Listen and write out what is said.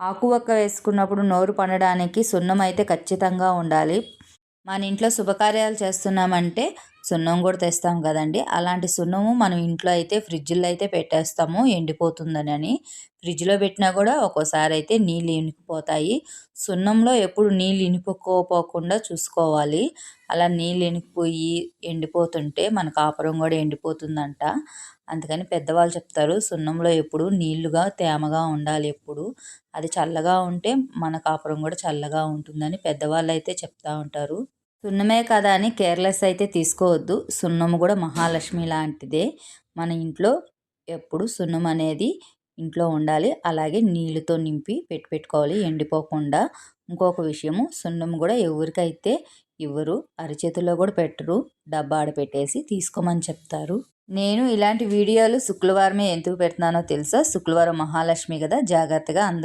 ఆకువక్క వేసుకున్నప్పుడు నోరు పండడానికి సున్నం అయితే ఖచ్చితంగా ఉండాలి. మన ఇంట్లో శుభకార్యాలు చేస్తున్నామంటే సున్నం కూడా తెస్తాం కదండి. అలాంటి సున్నము మనం ఇంట్లో అయితే ఫ్రిడ్జ్లో అయితే పెట్టేస్తాము ఎండిపోతుందని అని. ఫ్రిడ్జ్లో పెట్టినా కూడా ఒక్కోసారి అయితే నీళ్ళు ఇనికిపోతాయి. సున్నంలో ఎప్పుడు నీళ్ళు ఇనిపోకపోకుండా చూసుకోవాలి. అలా నీళ్ళు ఇనికిపోయి ఎండిపోతుంటే మన కాపురం కూడా ఎండిపోతుందంట. అందుకని పెద్దవాళ్ళు చెప్తారు సున్నంలో ఎప్పుడు నీళ్ళుగా తేమగా ఉండాలి ఎప్పుడు. అది చల్లగా ఉంటే మన కాపురం కూడా చల్లగా ఉంటుందని పెద్దవాళ్ళు అయితే చెప్తా ఉంటారు. సున్నమే కదా అని కేర్లెస్ అయితే తీసుకోవద్దు. సున్నం కూడా మహాలక్ష్మి లాంటిదే. మన ఇంట్లో ఎప్పుడు సున్నం అనేది ఇంట్లో ఉండాలి. అలాగే నీళ్ళతో నింపి పెట్టి పెట్టుకోవాలి. ఎండిపోకుండా ఇంకొక విషయము సున్నం కూడా ఎవరికైతే ఇవ్వరు అరిచేతుల్లో కూడా పెట్టరు డబ్బా ఆడపెట్టేసి తీసుకోమని చెప్తారు. నేను ఇలాంటి వీడియోలు శుక్రవారమే ఎందుకు పెడుతున్నానో తెలుసా? శుక్రవారం మహాలక్ష్మి కదా జాగ్రత్తగా అందరూ